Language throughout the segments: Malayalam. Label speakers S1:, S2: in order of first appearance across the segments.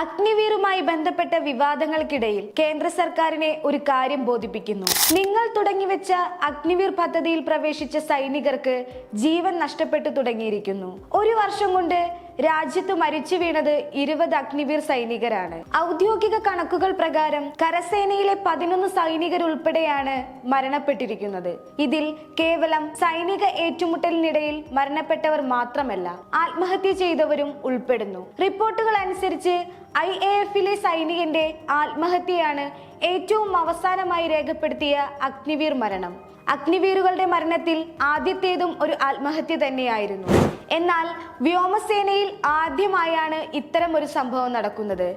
S1: അഗ്നിവീറുമായി ബന്ധപ്പെട്ട വിവാദങ്ങൾക്കിടയിൽ കേന്ദ്ര സർക്കാരിനെ ഒരു കാര്യം ബോധിപ്പിക്കുന്നു. നിങ്ങൾ തുടങ്ങിവെച്ച അഗ്നിവീർ പദ്ധതിയിൽ പ്രവേശിച്ച സൈനികർക്ക് ജീവൻ നഷ്ടപ്പെട്ടു തുടങ്ങിയിരിക്കുന്നു. ഒരു വർഷം കൊണ്ട് രാജ്യത്ത് മരിച്ചു വീണത് ഇരുപത് അഗ്നിവീർ സൈനികരാണ്. ഔദ്യോഗിക കണക്കുകൾ പ്രകാരം കരസേനയിലെ പതിനൊന്ന് സൈനികരുൾപ്പെടെയാണ് മരണപ്പെട്ടിരിക്കുന്നത്. ഇതിൽ കേവലം സൈനിക ഏറ്റുമുട്ടലിനിടയിൽ മരണപ്പെട്ടവർ മാത്രമല്ല ആത്മഹത്യ ചെയ്തവരും ഉൾപ്പെടുന്നു. റിപ്പോർട്ടുകൾ അനുസരിച്ച് ഐ എ എഫിലെ സൈനികന്റെ ആത്മഹത്യയാണ് ഏറ്റവും അവസാനമായി രേഖപ്പെടുത്തിയ അഗ്നിവീർ മരണം. അഗ്നിവീറുകളുടെ മരണത്തിൽ ആദ്യത്തേതും ഒരു ആത്മഹത്യ തന്നെയായിരുന്നു. എന്നാൽ വ്യോമസേനയിൽ ആദ്യമായാണ് ഇത്തരം ഒരു സംഭവം നടക്കുന്നത്.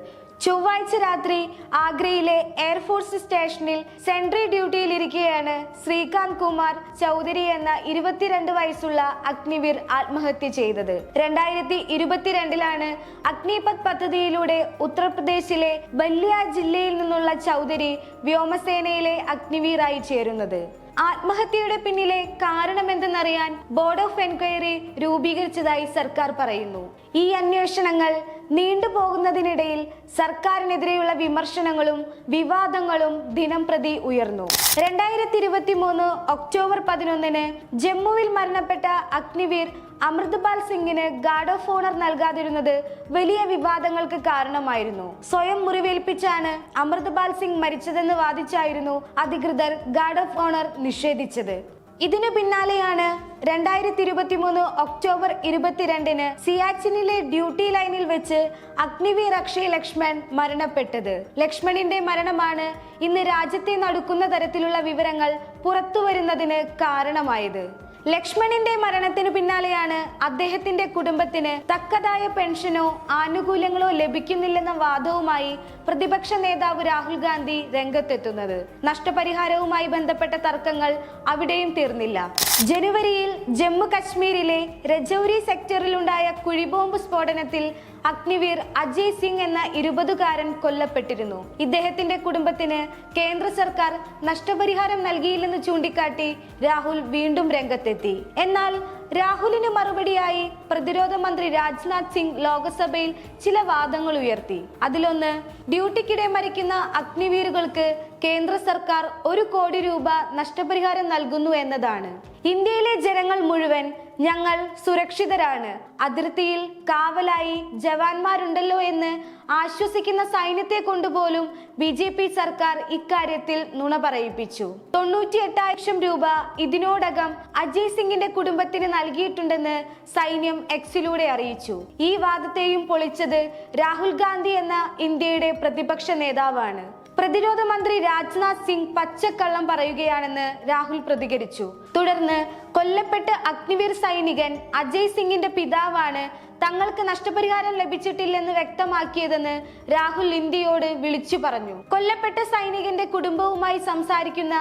S1: ചൊവ്വാഴ്ച രാത്രി ആഗ്രയിലെ എയർഫോഴ്സ് സ്റ്റേഷനിൽ സെൻട്രി ഡ്യൂട്ടിയിലിരിക്കെയാണ് ശ്രീകാന്ത് കുമാർ ചൗധരി എന്ന ഇരുപത്തിരണ്ട് വയസ്സുള്ള അഗ്നിവീർ ആത്മഹത്യ ചെയ്തത്. രണ്ടായിരത്തി ഇരുപത്തിരണ്ടിലാണ് അഗ്നിപത് പദ്ധതിയിലൂടെ ഉത്തർപ്രദേശിലെ ബല്ലിയ ജില്ലയിൽ നിന്നുള്ള ചൗധരി വ്യോമസേനയിലെ അഗ്നിവീറായി ചേരുന്നത്. ആത്മഹത്യയുടെ പിന്നിലെ കാരണമെന്തെന്നറിയാൻ ബോർഡ് ഓഫ് എൻക്വയറി രൂപീകരിച്ചതായി സർക്കാർ പറയുന്നു. ഈ അന്വേഷണങ്ങൾ നീണ്ടുപോകുന്നതിനിടയിൽ സർക്കാരിനെതിരെയുള്ള വിമർശനങ്ങളും വിവാദങ്ങളും ദിനം പ്രതി ഉയർന്നു. രണ്ടായിരത്തി ഇരുപത്തി മൂന്ന് ഒക്ടോബർ പതിനൊന്നിന് ജമ്മുവിൽ മരണപ്പെട്ട അഗ്നിവീർ അമൃത്പാൽ സിംഗിന് ഗാർഡ് ഓഫ് ഓണർ നൽകാതിരുന്നത് വലിയ വിവാദങ്ങൾക്ക് കാരണമായിരുന്നു. സ്വയം മുറിവേൽപ്പിച്ചാണ് അമൃത്പാൽ സിംഗ് മരിച്ചതെന്ന് വാദിച്ചായിരുന്നു അധികൃതർ ഗാർഡ് ഓഫ് ഓണർ നിഷേധിച്ചത്. ഇതിനു പിന്നാലെയാണ് രണ്ടായിരത്തി ഇരുപത്തി മൂന്ന് ഒക്ടോബർ ഇരുപത്തിരണ്ടിന് സിയാച്ചിനിലെ ഡ്യൂട്ടി ലൈനിൽ വെച്ച് അഗ്നിവീർ അക്ഷയ് ലക്ഷ്മൺ മരണപ്പെട്ടത്. ലക്ഷ്മണിന്റെ മരണമാണ് ഇന്ന് രാജ്യത്തെ നടക്കുന്ന തരത്തിലുള്ള വിവരങ്ങൾ പുറത്തു വരുന്നതിന് കാരണമായത്. ലക്ഷ്മണിന്റെ മരണത്തിനു പിന്നാലെയാണ് അദ്ദേഹത്തിന്റെ കുടുംബത്തിന് തക്കതായ പെൻഷനോ ആനുകൂല്യങ്ങളോ ലഭിക്കുന്നില്ലെന്ന വാദവുമായി പ്രതിപക്ഷ നേതാവ് രാഹുൽ ഗാന്ധി രംഗത്തെത്തുന്നത്. നഷ്ടപരിഹാരവുമായി ബന്ധപ്പെട്ട തർക്കങ്ങൾ അവിടെയും തീർന്നില്ല. ജനുവരിയിൽ ജമ്മു കശ്മീരിലെ രജൌരി സെക്ടറിലുണ്ടായ കുഴിബോംബ് സ്ഫോടനത്തിൽ അഗ്നിവീർ അജയ് സിംഗ് എന്ന ഇരുപതുകാരൻ കൊല്ലപ്പെട്ടിരുന്നു. ഇദ്ദേഹത്തിന്റെ കുടുംബത്തിന് കേന്ദ്ര സർക്കാർ നഷ്ടപരിഹാരം നൽകിയില്ലെന്ന് ചൂണ്ടിക്കാട്ടി രാഹുൽ വീണ്ടും രംഗത്തെത്തി. എന്നാൽ രാഹുലിന് മറുപടിയായി പ്രതിരോധ മന്ത്രി രാജ്നാഥ് സിംഗ് ലോക്സഭയിൽ ചില വാദങ്ങൾ ഉയർത്തി. അതിലൊന്ന് ഡ്യൂട്ടിക്കിടെ മരിക്കുന്ന അഗ്നിവീരുകൾക്ക് കേന്ദ്ര സർക്കാർ ഒരു കോടി രൂപ നഷ്ടപരിഹാരം നൽകുന്നു എന്നതാണ്. ഇന്ത്യയിലെ ജനങ്ങൾ മുഴുവൻ ഞങ്ങൾ സുരക്ഷിതരാണ്. അതിർത്തിയിൽ കാവലായി ജവാന്മാരുണ്ടല്ലോ എന്ന് ആശ്വസിക്കുന്ന സൈന്യത്തെ കൊണ്ടുപോലും ബി ജെ പി സർക്കാർ ഇക്കാര്യത്തിൽ നുണ പറയിപ്പിച്ചു. തൊണ്ണൂറ്റി എട്ടായിരം രൂപ ഇതിനോടകം അജയ് സിംഗിന്റെ കുടുംബത്തിന് നൽകിയിട്ടുണ്ടെന്ന് സൈന്യം എക്സിലൂടെ അറിയിച്ചു. ഈ വാദത്തെയും പൊളിച്ചത് രാഹുൽ ഗാന്ധി എന്ന ഇന്ത്യയുടെ പ്രതിപക്ഷ നേതാവാണ്. പ്രതിരോധ മന്ത്രി രാജ്നാഥ് സിംഗ് പച്ചക്കള്ളം പറയുകയാണെന്ന് രാഹുൽ പ്രതികരിച്ചു. തുടർന്ന് കൊല്ലപ്പെട്ട അഗ്നിവീർ സൈനികൻ അജയ് സിംഗിന്റെ പിതാവാണ് തങ്ങൾക്ക് നഷ്ടപരിഹാരം ലഭിച്ചിട്ടില്ലെന്ന് വ്യക്തമാക്കിയതെന്ന് രാഹുൽ ഇന്ത്യയോട് വിളിച്ചു പറഞ്ഞു. കൊല്ലപ്പെട്ട സൈനികന്റെ കുടുംബവുമായി സംസാരിക്കുന്ന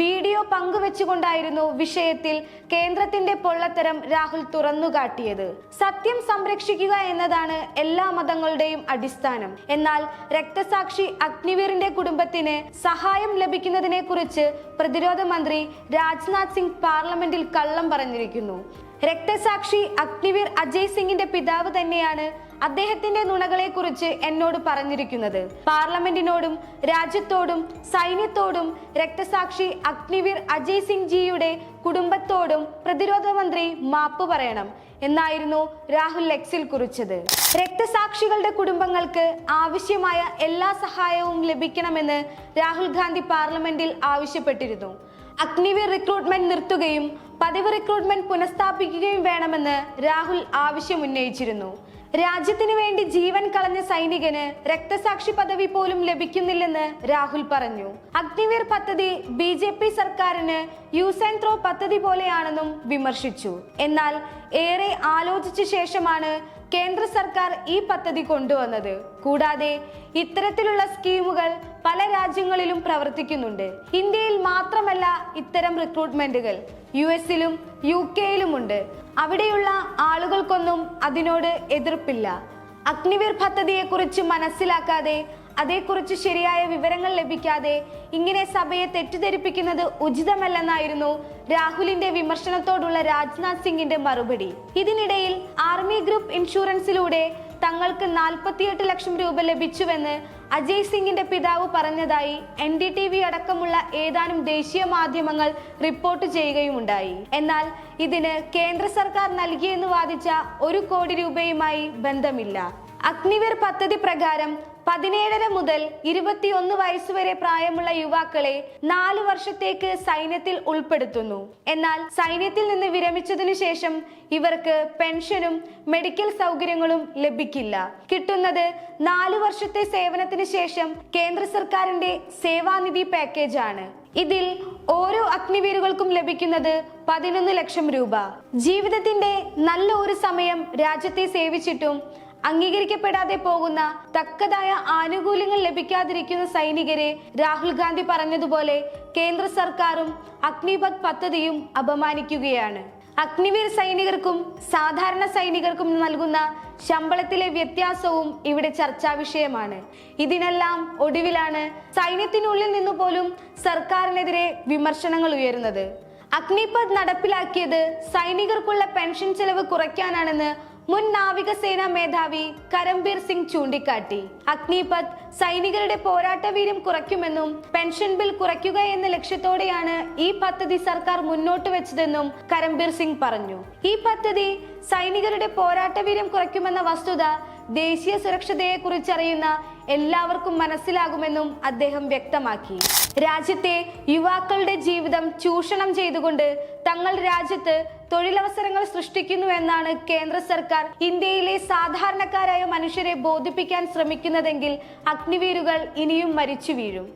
S1: വീഡിയോ പങ്കുവെച്ചുകൊണ്ടായിരുന്നു വിഷയത്തിൽ കേന്ദ്രത്തിന്റെ പൊള്ളത്തരം രാഹുൽ തുറന്നുകാട്ടിയത്. സത്യം സംരക്ഷിക്കുക എന്നതാണ് എല്ലാ മതങ്ങളുടെയും അടിസ്ഥാനം. എന്നാൽ രക്തസാക്ഷി അഗ്നിവീറിന്റെ കുടുംബത്തിന് സഹായം ലഭിക്കുന്നതിനെ കുറിച്ച് പ്രതിരോധ മന്ത്രി രാജ്നാഥ് സിംഗ് പാർലമെന്റിൽ കള്ളം പറഞ്ഞിരിക്കുന്നു. രക്തസാക്ഷി അഗ്നിവീർ അജയ് സിംഗിന്റെ പിതാവ് തന്നെയാണ് അദ്ദേഹത്തിന്റെ നുണകളെ കുറിച്ച് എന്നോട് പറഞ്ഞിരിക്കുന്നത്. പാർലമെന്റിനോടും രാജ്യത്തോടും സൈന്യത്തോടും രക്തസാക്ഷി അഗ്നിവീർ അജയ് സിംഗ് ജിയുടെ കുടുംബത്തോടും പ്രതിരോധ മന്ത്രി മാപ്പ് പറയണം എന്നായിരുന്നു രാഹുൽ ലെക്സിൽ കുറിച്ചത്. രക്തസാക്ഷികളുടെ കുടുംബങ്ങൾക്ക് ആവശ്യമായ എല്ലാ സഹായവും ലഭിക്കണമെന്ന് രാഹുൽ ഗാന്ധി പാർലമെന്റിൽ ആവശ്യപ്പെട്ടിരുന്നു. അഗ്നിവീർ റിക്രൂട്ട്മെന്റ് നിർത്തുകയും പതിവ് റിക്രൂട്ട്മെന്റ് പുനഃസ്ഥാപിക്കുകയും വേണമെന്ന് രാഹുൽ ആവശ്യമുന്നയിച്ചിരുന്നു. രാജ്യത്തിനു വേണ്ടി ജീവൻ കളഞ്ഞ സൈനികന് രക്തസാക്ഷി പദവി പോലും ലഭിക്കുന്നില്ലെന്ന് രാഹുൽ പറഞ്ഞു. അഗ്നിവീർ പദ്ധതി ബി ജെ പി സർക്കാരിന് യൂസ് ആൻഡ് ത്രോ പദ്ധതി പോലെയാണെന്നും വിമർശിച്ചു. എന്നാൽ ഏറെ ആലോചിച്ച ശേഷമാണ് കേന്ദ്ര സർക്കാർ ഈ പദ്ധതി കൊണ്ടുവന്നത്. കൂടാതെ ഇത്തരത്തിലുള്ള സ്കീമുകൾ പല രാജ്യങ്ങളിലും പ്രവർത്തിക്കുന്നുണ്ട്. ഇന്ത്യയിൽ മാത്രമല്ല ഇത്തരം റിക്രൂട്ട്മെന്റുകൾ. യു എസിലും യു കെയിലുമുണ്ട് അവിടെയുള്ള ആളുകൾക്കൊന്നും അതിനോട് എതിർപ്പില്ല. അഗ്നിവീർ പദ്ധതിയെക്കുറിച്ച് മനസ്സിലാക്കാതെ അതേക്കുറിച്ച് ശരിയായ വിവരങ്ങൾ ലഭിക്കാതെ ഇങ്ങനെ സഭയെ തെറ്റിദ്ധരിപ്പിക്കുന്നത് ഉചിതമല്ലെന്നായിരുന്നു രാഹുലിന്റെ വിമർശനത്തോടുള്ള രാജ്നാഥ് സിംഗിന്റെ മറുപടി. ഇതിനിടയിൽ ആർമി ഗ്രൂപ്പ് ഇൻഷുറൻസിലൂടെ തങ്ങൾക്ക് നാൽപ്പത്തിയെട്ട് ലക്ഷം രൂപ ലഭിച്ചുവെന്ന് അജയ് സിംഗിന്റെ പിതാവ് പറഞ്ഞതായി എൻ ഡി ടി വി അടക്കമുള്ള ഏതാനും ദേശീയ മാധ്യമങ്ങൾ റിപ്പോർട്ട് ചെയ്യുകയുമുണ്ടായി. എന്നാൽ ഇതിന് കേന്ദ്ര സർക്കാർ നൽകിയെന്ന് വാദിച്ച ഒരു കോടി രൂപയുമായി ബന്ധമില്ല. അഗ്നിവീർ പദ്ധതി പ്രകാരം പതിനേഴര മുതൽ ഇരുപത്തിയൊന്ന് വയസ്സുവരെ പ്രായമുള്ള യുവാക്കളെ നാല് വർഷത്തേക്ക് സൈന്യത്തിൽ ഉൾപ്പെടുത്തുന്നു. എന്നാൽ സൈന്യത്തിൽ നിന്ന് വിരമിച്ചതിനു ശേഷം ഇവർക്ക് പെൻഷനും മെഡിക്കൽ സൗകര്യങ്ങളും ലഭിക്കില്ല. കിട്ടുന്നത് നാലു വർഷത്തെ സേവനത്തിന് ശേഷം കേന്ദ്ര സർക്കാരിന്റെ സേവാനിധി പാക്കേജ് ആണ് ഇതിൽ ഓരോ അഗ്നിവീരുകൾക്കും ലഭിക്കുന്നത് പതിനൊന്ന് ലക്ഷം രൂപ. ജീവിതത്തിന്റെ നല്ല ഒരു സമയം രാജ്യത്തെ സേവിച്ചിട്ടും അംഗീകരിക്കപ്പെടാതെ പോകുന്ന തക്കതായ ആനുകൂല്യങ്ങൾ ലഭിക്കാതിരിക്കുന്ന സൈനികരെ രാഹുൽ ഗാന്ധി പറഞ്ഞതുപോലെ കേന്ദ്ര സർക്കാരും അഗ്നിപത് പദ്ധതിയും അപമാനിക്കുകയാണ്. അഗ്നിവീർ സൈനികർക്കും സാധാരണ സൈനികർക്കും നൽകുന്ന ശമ്പളത്തിലെ വ്യത്യാസവും ഇവിടെ ചർച്ചാ വിഷയമാണ്. ഇതിനെല്ലാം ഒടുവിലാണ് സൈന്യത്തിനുള്ളിൽ നിന്ന് പോലും സർക്കാരിനെതിരെ വിമർശനങ്ങൾ ഉയരുന്നത്. അഗ്നിപത് നടപ്പിലാക്കിയത് സൈനികർക്കുള്ള പെൻഷൻ ചെലവ് കുറയ്ക്കാനാണെന്ന് മുൻ നാവികസേനാ മേധാവി കരംബീർ സിംഗ് ചൂണ്ടിക്കാട്ടി. അഗ്നിപത് സൈനികരുടെ പോരാട്ടവീര്യം കുറയ്ക്കുമെന്നും പെൻഷൻ ബിൽ കുറയ്ക്കുക എന്ന ലക്ഷ്യത്തോടെയാണ് ഈ പദ്ധതി സർക്കാർ മുന്നോട്ട് വെച്ചതെന്നും കരംബീർ സിംഗ് പറഞ്ഞു. ഈ പദ്ധതി സൈനികരുടെ പോരാട്ടവീര്യം കുറയ്ക്കുമെന്ന വസ്തുത ദേശീയ സുരക്ഷതയെ കുറിച്ചറിയുന്ന എല്ലാവർക്കും മനസ്സിലാകുമെന്നും അദ്ദേഹം വ്യക്തമാക്കി. രാജ്യത്തെ യുവാക്കളുടെ ജീവിതം ചൂഷണം ചെയ്തുകൊണ്ട് തങ്ങൾ രാജ്യത്ത് തൊഴിലവസരങ്ങൾ സൃഷ്ടിക്കുന്നു എന്നാണ് കേന്ദ്ര സർക്കാർ ഇന്ത്യയിലെ സാധാരണക്കാരായ മനുഷ്യരെ ബോധിപ്പിക്കാൻ ശ്രമിക്കുന്നതെങ്കിൽ അഗ്നിവീരുകൾ ഇനിയും മരിച്ചു വീഴും.